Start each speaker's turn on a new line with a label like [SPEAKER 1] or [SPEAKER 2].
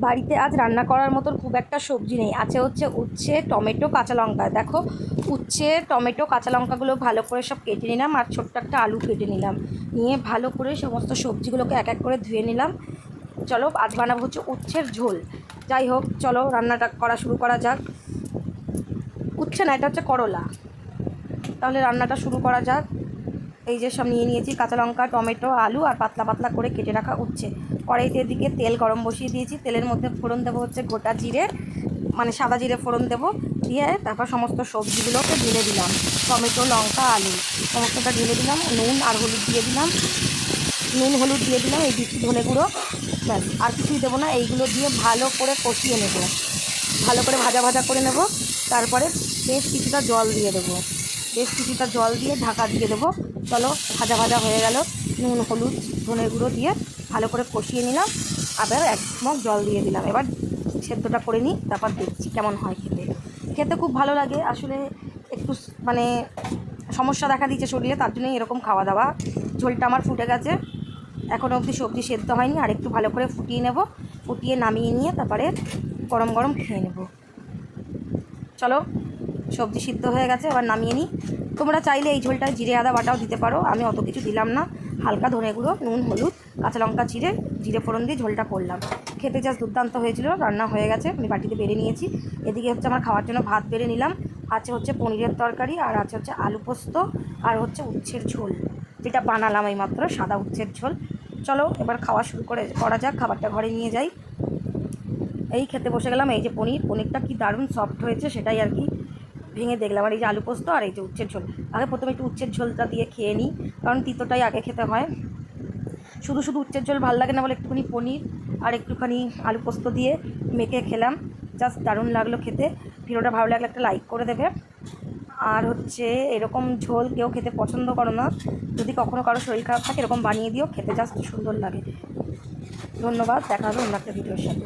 [SPEAKER 1] বাড়িতে আজ রান্না করার মতন খুব একটা সবজি নেই। আছে হচ্ছে উচ্ছে, টমেটো, কাঁচা লঙ্কা। দেখো, উচ্ছে, টমেটো, কাঁচা লঙ্কাগুলো ভালো করে সব কেটে নিলাম আর ছোট্ট একটা আলু কেটে নিলাম। নিয়ে ভালো করে সমস্ত সবজিগুলোকে এক এক করে ধুয়ে নিলাম। চলো, আজ বানাবো হচ্ছে উচ্ছের ঝোল। যাই হোক, চলো, রান্নাটা করা শুরু করা যাক। উচ্ছে না, এটা হচ্ছে করলা। তাহলে রান্নাটা শুরু করা যাক। এই যে সব নিয়ে নিয়েছি, কাঁচা লঙ্কা, টমেটো, আলু আর পাতলা পাতলা করে কেটে রাখা উচ্ছে। কড়াইতে দিকে তেল গরম বসিয়ে দিয়েছি। তেলের মধ্যে ফোড়ন দেবো হচ্ছে গোটা জিরে মানে সাদা জিরে ফোড়ন দেবো। দিয়ে তারপর সমস্ত সবজিগুলোকে ঢেলে দিলাম। টমেটো, লঙ্কা, আলু, সমস্তটা ঢেলে দিলাম। নুন আর হলুদ দিয়ে দিলাম। নুন, হলুদ দিয়ে দিলাম, এই দিচ্ছি ধনে গুঁড়ো। ব্যাস, আর কিছুই দেবো না। এইগুলো দিয়ে ভালো করে কষিয়ে নেব। ভালো করে ভাজা ভাজা করে নেব। তারপরে বেশ কিছুটা জল দিয়ে দেবো। বেশ কিছুটা জল দিয়ে ঢাকা দিয়ে দেবো। চলো, ভাজা ভাজা হয়ে গেল। নুন, হলুদ ধনের গুঁড়ো দিয়ে ভালো করে কষিয়ে নিলাম। আবার এক মগ জল দিয়ে দিলাম। এবার সেদ্ধটা করে নিই, তারপর দেখছি কেমন হয় খেতে। খেতে খুব ভালো লাগে। আসলে একটু মানে সমস্যা দেখা দিচ্ছে শরীরে, তার জন্যই এরকম খাওয়া দাওয়া। ঝোলটা আমার ফুটে গেছে। এখনও অবধি সবজি সেদ্ধ হয়নি। আর একটু ভালো করে ফুটিয়ে নেব। ফুটিয়ে নামিয়ে নিয়ে তারপরে গরম গরম খেয়ে নেব। চলো। সবজি সিদ্ধ হয়ে গেছে, এবার নামিয়ে নিই। তোমরা চাইলে এই ঝোলটা জিরে, আদা বাটাও দিতে পারো। আমি অত কিছু দিলাম না। হালকা ধনে গুঁড়ো, নুন, হলুদ, কাঁচা লঙ্কা চিড়ে জিরে ফোড়ন দিয়ে ঝোলটা করলাম। খেতে জাস্ট দুর্দান্ত হয়েছিল, রান্না হয়ে গেছে, আমি বাটিতে বেড়ে নিয়েছি। এদিকে হচ্ছে আমার খাওয়ার জন্য ভাত বেড়ে নিলাম। আছে হচ্ছে পনিরের তরকারি, আর আছে হচ্ছে আলু পোস্ত, আর হচ্ছে উচ্ছের ঝোল। যেটা বানালাম এই মাত্র সাদা উচ্ছের ঝোল। চলো, এবার খাওয়া শুরু করে, করা যাক, খাবারটা ঘরে নিয়ে যাই। এই খেতে বসে গেলাম, এই যে পনির। পনিরটা কি দারুণ সফট হয়েছে, সেটাই আর কি। ভেঙে দেখলাম। আর এই যে আলু পোস্ত আর এই যে উচ্ছের ঝোল। আগে প্রথমে একটু উচ্ছের ঝোলটা দিয়ে খেয়ে নিই, কারণ তিতোটাই আগে খেতে হয়। শুধু শুধু উচ্ছের ঝোল ভালো লাগে না বলে একটুখানি পনির আর একটুখানি আলু পোস্ত দিয়ে মেখে খেলাম। জাস্ট দারুণ লাগল খেতে। ভিডিওটা ভালো লাগলে একটা লাইক করে দেবে। আর হচ্ছে এরকম ঝোল কেউ খেতে পছন্দ করো না। যদি কখনও কারও শরীর খারাপ থাকে, এরকম বানিয়ে দিও, খেতে জাস্ট সুন্দর লাগে। ধন্যবাদ, দেখা হবে অন্য একটা ভিডিওর সাথে।